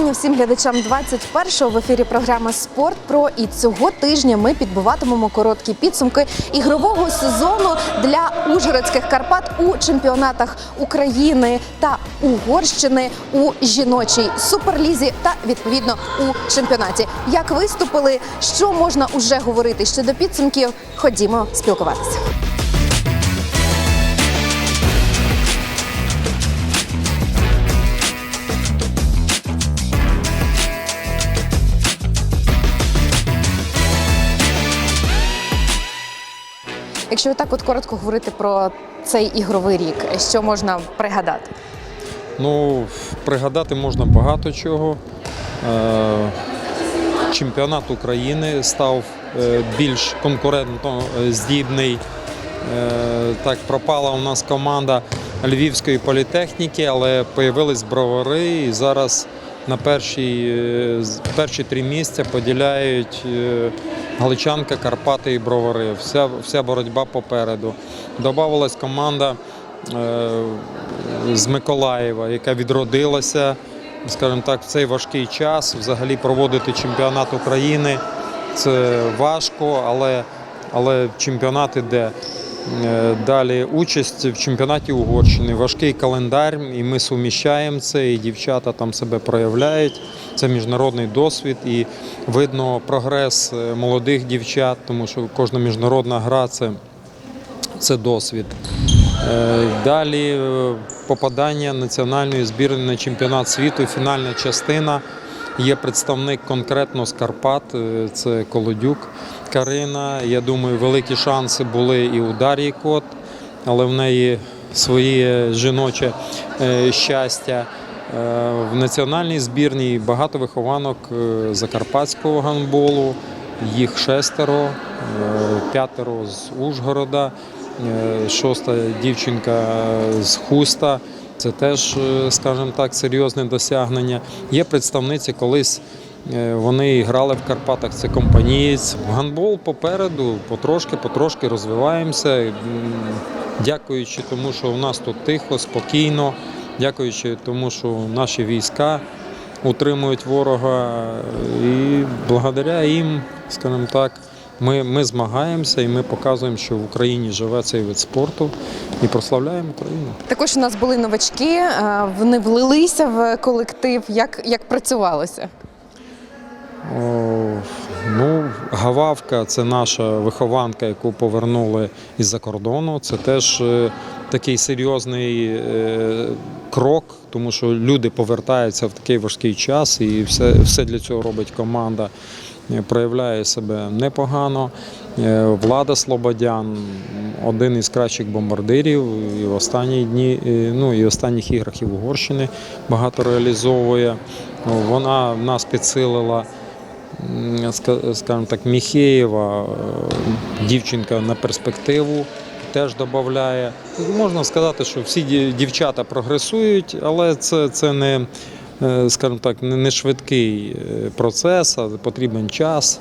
Вітання всім глядачам 21-го в ефірі програма Спорт Про. І цього тижня ми підбиватимемо короткі підсумки ігрового сезону для Ужгородських Карпат у чемпіонатах України та Угорщини у жіночій суперлізі та відповідно у чемпіонаті. Як виступили, що можна уже говорити щодо підсумків? Ходімо спілкуватися. Якщо так от коротко говорити про цей ігровий рік, що можна пригадати? Ну, пригадати можна багато чого. Е, Чемпіонат України став е, більш конкурентно е, здібний. Так, пропала у нас команда Львівської політехніки, але появились бровари і зараз на перші, е, перші три місця поділяють е, Галичанка, Карпати і Бровари. Вся, вся боротьба попереду. Добавилась команда е, з Миколаєва, яка відродилася, скажімо так, в цей важкий час. Взагалі проводити чемпіонат України це важко, але, але чемпіонат іде. Е, Далі участь в чемпіонаті Угорщини, важкий календар, і ми суміщаємо це, і дівчата там себе проявляють. Це міжнародний досвід, і видно прогрес е, молодих дівчат, тому що кожна міжнародна гра це, це досвід. Е, Далі попадання національної збірної на чемпіонат світу, фінальна частина. Є представник конкретно з Карпат, е, це Колодюк Карина. Я думаю, великі шанси були і у Дар'ї Кот, але в неї своє жіноче е, щастя. Е, В національній збірній багато вихованок закарпатського гандболу, їх шестеро, п'ятеро з Ужгорода, шоста дівчинка з Хуста. Це теж, е, скажімо так, серйозне досягнення. Є представниці колись. е, Вони грали в Карпатах, це компанієць. Гандбол попереду, потрошки, потрошки розвиваємося. Дякуючи тому, що у нас тут тихо, спокійно, дякуючи тому, що наші війська утримують ворога. І благодаря їм, скажімо так, ми, ми змагаємося і ми показуємо, що в Україні живе цей вид спорту і прославляємо Україну. Також у нас були новачки, е, вони влилися в колектив. Як, як працювалося? О, ну, Гававка це наша вихованка, яку повернули із-за кордону. Це теж е, такий серйозний е, крок, тому що люди повертаються в такий важкий час, і все, все для цього робить команда. Е, Проявляє себе непогано. Е, Влада Слободян один із кращих бомбардирів і в останні дні, е, ну і в останніх іграх і в Угорщини багато реалізовує. Вона нас підсилила скажімо так, Міхеєва, дівчинка на перспективу теж додає. Можна сказати, що всі дівчата прогресують, але це, це не, скажімо так, не швидкий е, процес, а потрібен час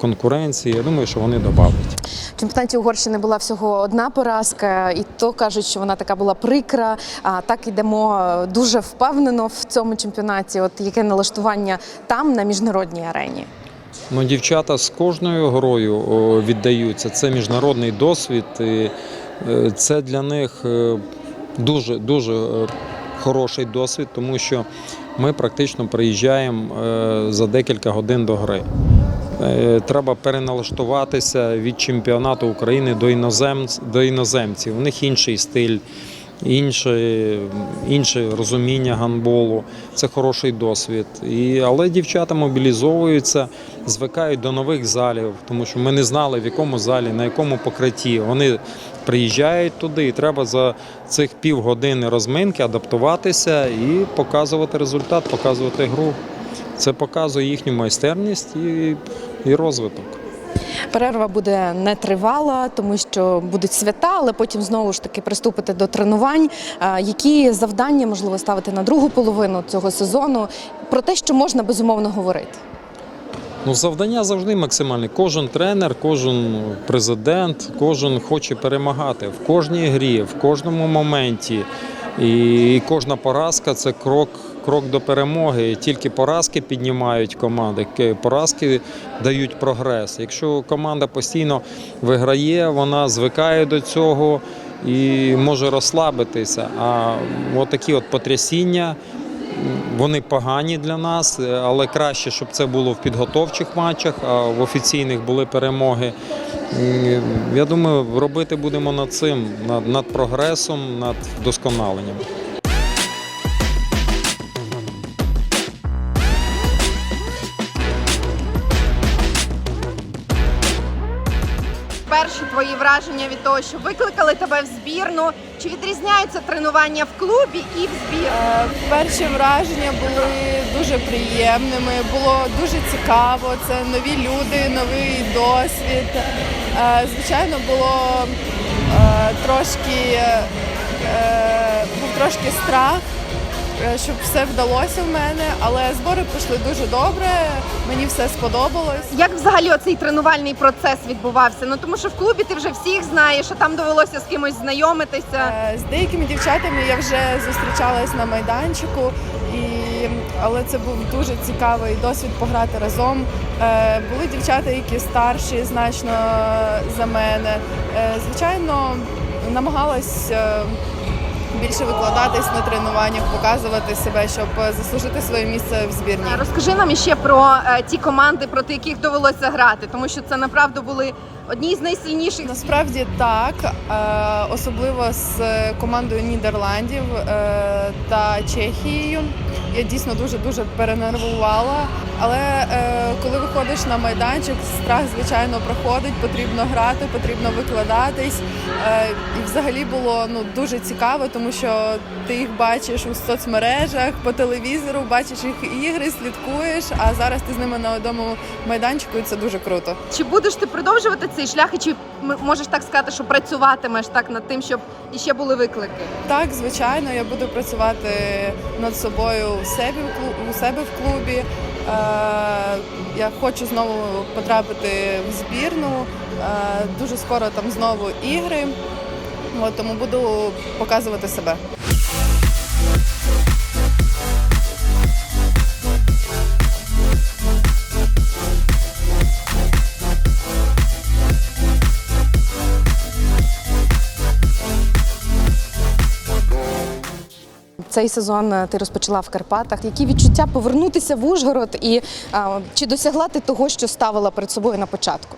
конкуренції. Я думаю, що вони додавлять. В чемпіонаті Угорщини була всього одна поразка, і то кажуть, що вона така була прикра. А так йдемо е, дуже впевнено в цьому чемпіонаті. От яке налаштування там на міжнародній арені? Ну, дівчата з кожною грою віддаються. Це міжнародний досвід. І е, це для них е, дуже дуже е, хороший досвід, тому що ми практично приїжджаємо е, за декілька годин до гри. Е, Треба переналаштуватися від чемпіонату України до іноземців, до іноземців. У них інший стиль, інше, інше розуміння гандболу. Це хороший досвід. І, але дівчата мобілізовуються, звикають до нових залів, тому що ми не знали, в якому залі, на якому покритті. Вони приїжджають туди, і треба за цих півгодини розминки адаптуватися і показувати результат, показувати гру. Це показує їхню майстерність і, і розвиток. Перерва буде нетривала, тому що будуть свята, але потім знову ж таки приступити до тренувань. Які завдання можливо ставити на другу половину цього сезону? Про те, що можна безумовно говорити. Ну, завдання завжди максимальне. Кожен тренер, кожен президент, кожен хоче перемагати в кожній грі, в кожному моменті. І кожна поразка це крок крок до перемоги. Тільки поразки піднімають команди, поразки дають прогрес. Якщо команда постійно виграє, вона звикає до цього і може розслабитися. А от такі от потрясіння. Вони погані для нас, е, але краще, щоб це було в підготовчих матчах, а в офіційних були перемоги. Я думаю, робити будемо над цим, над, прогресом, над вдосконаленням. Враження від того, що викликали тебе в збірну. Чи відрізняються тренування в клубі і в збірні? Е, Перші враження були дуже приємними, було дуже цікаво. Це нові люди, новий досвід. Е, Звичайно, було е, трошки, був трошки страх, щоб все вдалося в мене, але збори пройшли дуже добре. Мені все сподобалось. Як взагалі оцей тренувальний процес відбувався? Ну тому що в клубі ти вже всіх знаєш, а там довелося з кимось знайомитися. Е, З деякими дівчатами я вже зустрічалась на майданчику, і... але це був дуже цікавий досвід пограти разом. Е, Були дівчата, які старші значно за мене. Е, Звичайно, намагалась е, більше викладатись на тренуваннях, показувати себе, щоб заслужити своє місце в збірні. Розкажи нам іще про е, ті команди, проти яких довелося грати, тому що це направду були одні з найсильніших. Насправді так, е, особливо з командою Нідерландів е, та Чехією. Я дійсно дуже дуже перенервувала. Але е, коли виходиш на майданчик, страх звичайно проходить. Потрібно грати, потрібно викладатись. Е, і взагалі було ну дуже цікаво, тому що ти їх бачиш у соцмережах, по телевізору, бачиш їх ігри, слідкуєш. А зараз ти з ними на одному майданчику, і це дуже круто. Чи будеш ти продовжувати цей шлях, і чи можеш так сказати, що працюватимеш так над тим, щоб іще були виклики? Так, звичайно, я буду працювати над собою у себе у себе в клубі. Е, я хочу знову потрапити в збірну. Е, дуже скоро там знову ігри. Тому буду показувати себе. Цей сезон е, ти розпочала в Карпатах. Які відчуття повернутися в Ужгород і а, чи досягла ти того, що ставила перед собою на початку?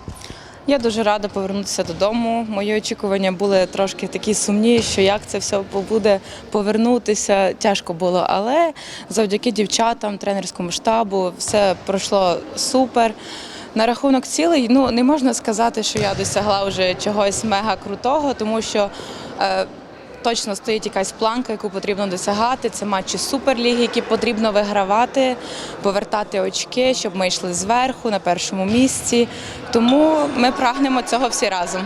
Я дуже рада повернутися додому. Мої очікування були трошки такі сумні, що як це все буде повернутися. Тяжко було, але завдяки дівчатам, тренерському штабу, все пройшло супер. На рахунок цілей, ну не можна сказати, що я досягла вже чогось мега крутого, тому що е, точно стоїть якась планка, яку потрібно досягати. Це матчі суперліги, які потрібно вигравати, повертати очки, щоб ми йшли зверху на першому місці. Тому ми прагнемо цього всі разом.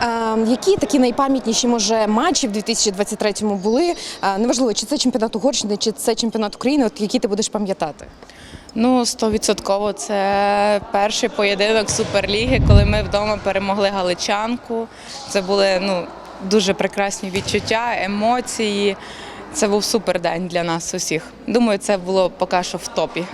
А, які такі найпам'ятніші може матчі в 2023-му були? А, неважливо, чи це чемпіонат Угорщини, чи це чемпіонат України, от які ти будеш пам'ятати? Ну, стовідсотково це перший поєдинок Суперліги, коли ми вдома перемогли галичанку. Це були ну, дуже прекрасні відчуття, емоції. Це був супер день для нас усіх. Думаю, це було поки що в топі.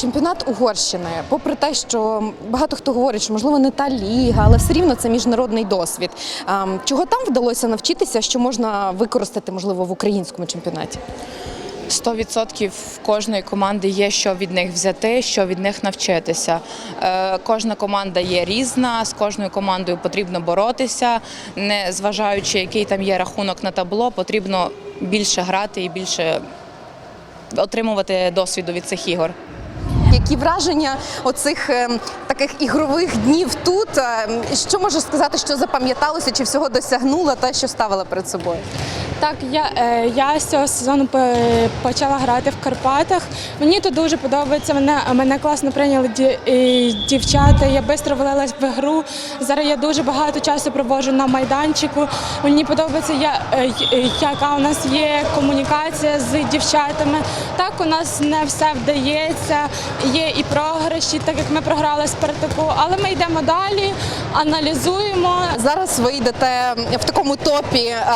Чемпіонат Угорщини, попри те, що багато хто говорить, що можливо не та ліга, але все рівно це міжнародний досвід. Чого там вдалося навчитися, що можна використати можливо в українському чемпіонаті? 100% в кожної команди є що від них взяти, що від них навчитися. Е, кожна команда є різна, з кожною командою потрібно боротися, не зважаючи, який там є рахунок на табло, потрібно більше грати і більше отримувати досвіду від цих ігор. Які враження оцих ем, таких ігрових днів тут? Ем, Що можеш сказати, що запам'яталося, чи всього досягнула те, що ставила перед собою? Так, я, е, я з цього сезону почала грати в Карпатах. Мені тут дуже подобається. Мене, мене класно прийняли е, дівчата. Я швидко влилась в гру. Зараз я дуже багато часу проводжу на майданчику. Мені подобається, я, е, яка у нас є комунікація з дівчатами. Так, у нас не все вдається. Є і програші, так як ми програли Спартаку, але ми йдемо далі, аналізуємо. Зараз ви йдете в такому топі е,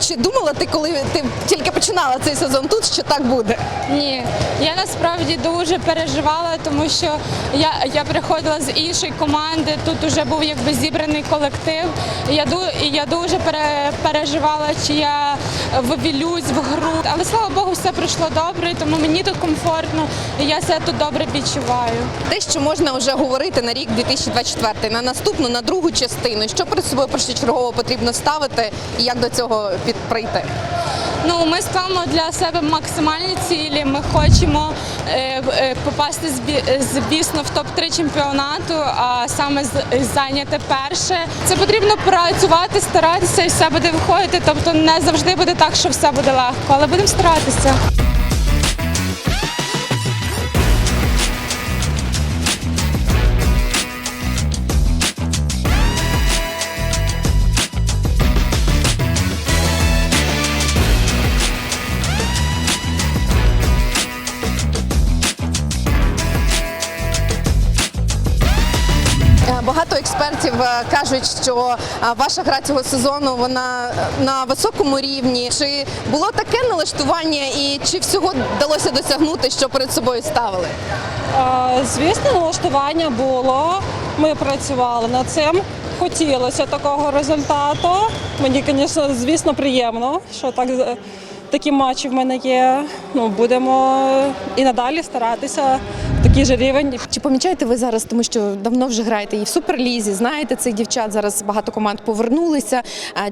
Чи думала ти, коли ти тільки починала цей сезон тут, що так буде? Ні, я насправді дуже переживала, тому що я, я приходила з іншої команди. Тут вже був якби зібраний колектив. Я я дуже пере, переживала, чи я вивілюсь в гру. Але слава Богу, все пройшло добре, тому мені тут комфортно, і я себе тут добре відчуваю. Те, що можна вже говорити на рік 2024, на наступну, на другу частину. Що перед собою першочергово потрібно ставити і як до цього прийти? Ну, ми ставимо для себе максимальні цілі. Ми хочемо е, е, попасти звісно в топ 3 чемпіонату, а саме зайняти перше. Це потрібно працювати, старатися, і все буде виходити. Тобто не завжди буде так, що все буде легко, але будемо старатися. Кажуть, що е, ваша гра цього сезону вона е, на високому рівні. Чи було таке налаштування, і чи всього вдалося досягнути, що перед собою ставили? Е, Звісно, налаштування було. Ми працювали над цим. Хотілося такого результату. Мені, звісно, звісно, приємно, що так е, такі матчі в мене є. Ну, будемо і надалі старатися такий же рівень. Чи помічаєте ви зараз, тому що давно вже граєте і в суперлізі, знаєте цих дівчат? Зараз багато команд повернулися.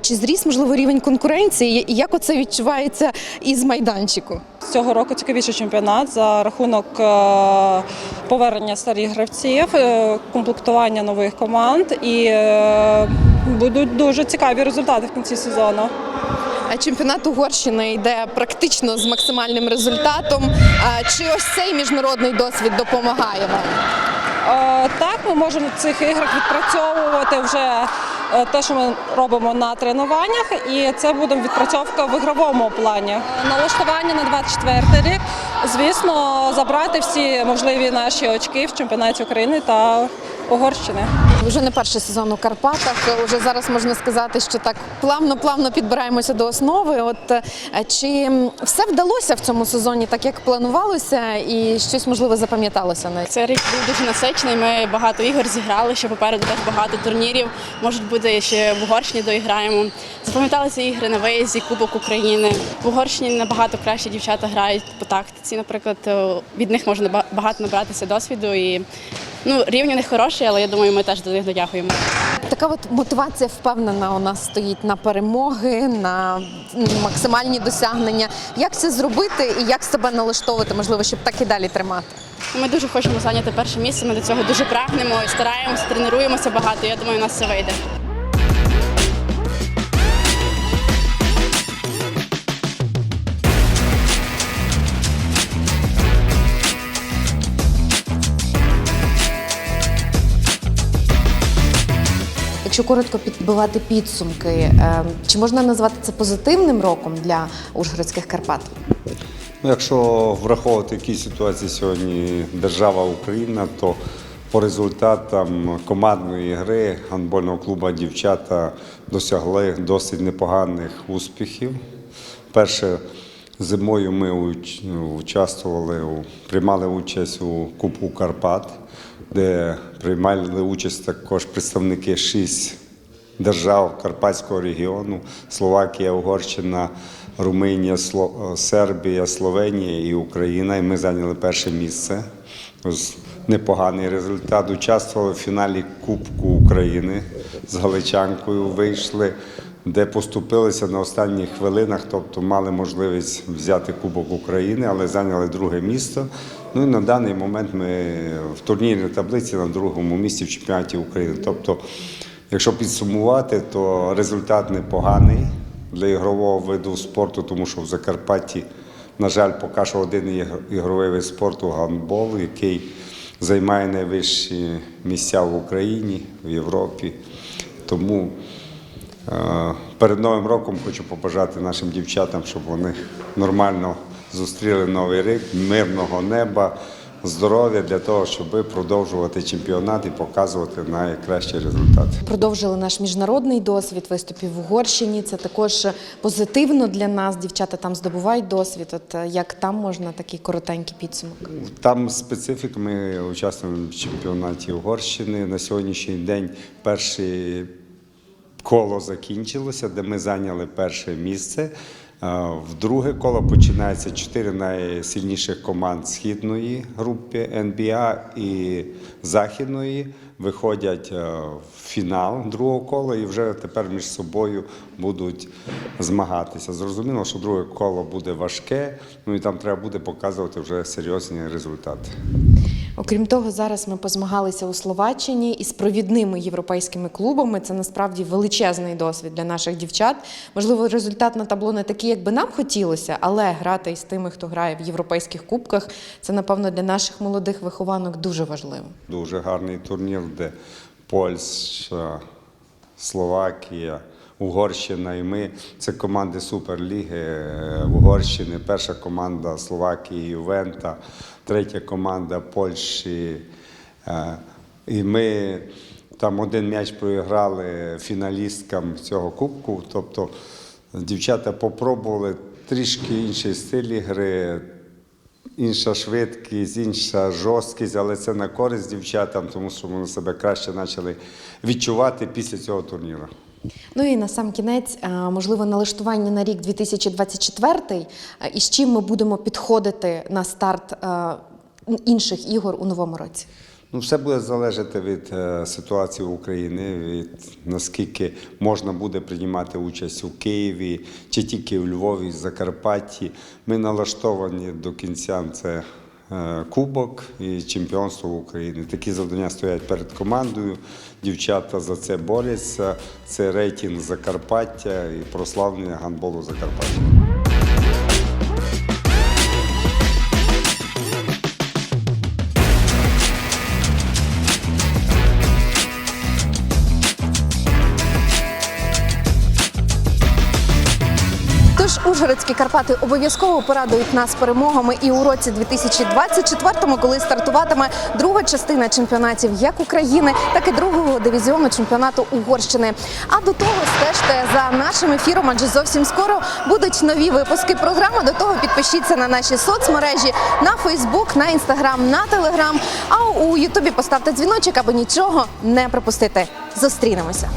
Чи зріс можливо рівень конкуренції? І як оце відчувається із майданчику? Цього року цікавіший чемпіонат за рахунок е, повернення старих гравців, е, комплектування нових команд і е, будуть дуже цікаві результати в кінці сезону. А Чемпіонат Угорщини йде практично з максимальним результатом. Чи ось цей міжнародний досвід допомагає вам? Е, Так, ми можемо в цих іграх відпрацьовувати вже е, те, що ми робимо на тренуваннях, і це буде відпрацьовка в ігровому плані. Налаштування на 24 рік, звісно, забрати всі можливі наші очки в чемпіонаті України та Угорщини. Вже не перший сезон у Карпатах. Уже зараз можна сказати, що так плавно-плавно підбираємося до основи. От е, чи все вдалося в цьому сезоні, так як планувалося, і щось можливо запам'яталося на Цей рік був дуже насичений. Ми багато ігор зіграли, ще попереду теж багато турнірів. Можуть бути ще в Угорщині доіграємо. Запам'яталися ігри на виїзді, Кубок України. В Угорщині набагато краще дівчата грають по тактиці. Наприклад, Е, від них можна ба- багато набратися досвіду. І ну, рівень у них хороший, але я думаю, ми теж до них додякуємо. така от мотивація впевнена у нас стоїть на перемоги, на максимальні досягнення. Як це зробити і як себе налаштовувати, можливо, щоб так і далі тримати? Ми дуже хочемо зайняти перше місце. Ми до цього дуже прагнемо, і стараємося, тренуємося багато. Я думаю, у нас все вийде. Якщо коротко підбивати підсумки, е, чи можна назвати це позитивним роком для Ужгородських Карпат? Ну, якщо враховувати які ситуації сьогодні держава Україна, то по результатам командної гри гандбольного клубу дівчата досягли досить непоганих успіхів. Перше, зимою ми участвували, приймали участь у Кубку Карпат, де приймали участь також представники шість держав Карпатського регіону: Словакія, Угорщина, Румунія, Сербія, Словенія і Україна. І ми зайняли перше місце. Непоганий результат. Участвували в фіналі Кубку України з Галичанкою. Вийшли, де поступилися на останніх хвилинах, тобто мали можливість взяти Кубок України, але зайняли друге місце. Ну і на даний момент ми в турнірній таблиці на другому місці в чемпіонаті України. Тобто Якщо підсумувати, то результат непоганий для ігрового виду спорту, тому що в Закарпатті, на жаль, поки що один ігровий вид спорту гандбол, який займає найвищі місця в Україні, в Європі. Тому перед Новим роком хочу побажати нашим дівчатам, щоб вони нормально зустріли новий рік, мирного неба, здоров'я для того, щоб продовжувати чемпіонат і показувати найкращі результати. Продовжили наш міжнародний досвід виступів в Угорщині. Це також позитивно для нас. Дівчата там здобувають досвід. От е, як там можна такий коротенький підсумок? Там специфік. Ми участвуємо в чемпіонаті Угорщини. На сьогоднішній день перше коло закінчилося, де ми зайняли перше місце. Е, В друге коло починається чотири найсильніших команд східної групи НБА і західної. Виходять е, в фінал другого кола і вже тепер між собою будуть змагатися. Зрозуміло, що друге коло буде важке, ну і там треба буде показувати вже серйозні результати. Окрім того, зараз ми позмагалися у Словаччині із провідними європейськими клубами. Це насправді величезний досвід для наших дівчат. Можливо, результат на табло не такий, як би нам хотілося, але грати із тими, хто грає в європейських кубках, це напевно для наших молодих вихованок дуже важливо. Дуже гарний турнір, де Польща, Словакія, Угорщина і ми. Це команди Суперліги е, Угорщини, перша команда Словакії Ювента, третя команда Польщі. Е, І ми там один м'яч проіграли фіналісткам цього кубку. Тобто дівчата попробували трішки інший стиль ігри, інша швидкість, інша жорсткість, але це на користь дівчатам, тому що вони себе краще почали відчувати після цього турніру. Ну і на сам кінець, е, можливо, налаштування на рік 2024, е, і з чим ми будемо підходити на старт е, інших ігор у новому році. Ну, все буде залежати від е, ситуації в Україні, від наскільки можна буде приймати участь у Києві чи тільки у Львові, Закарпатті. Ми налаштовані до кінця. Це Кубок і чемпіонство України. Такі завдання стоять перед командою. Дівчата за це борються. Це рейтинг Закарпаття і прославлення гандболу Закарпаття. Ужгородські Карпати обов'язково порадують нас перемогами і у році 2024-му, коли стартуватиме друга частина чемпіонатів як України, так і другого дивізіону чемпіонату Угорщини. А до того стежте за нашим ефіром, адже зовсім скоро будуть нові випуски програми. До того підпишіться на наші соцмережі на Фейсбук, на Інстаграм, на Телеграм. А у Ютубі поставте дзвіночок, аби нічого не пропустити. Зустрінемося.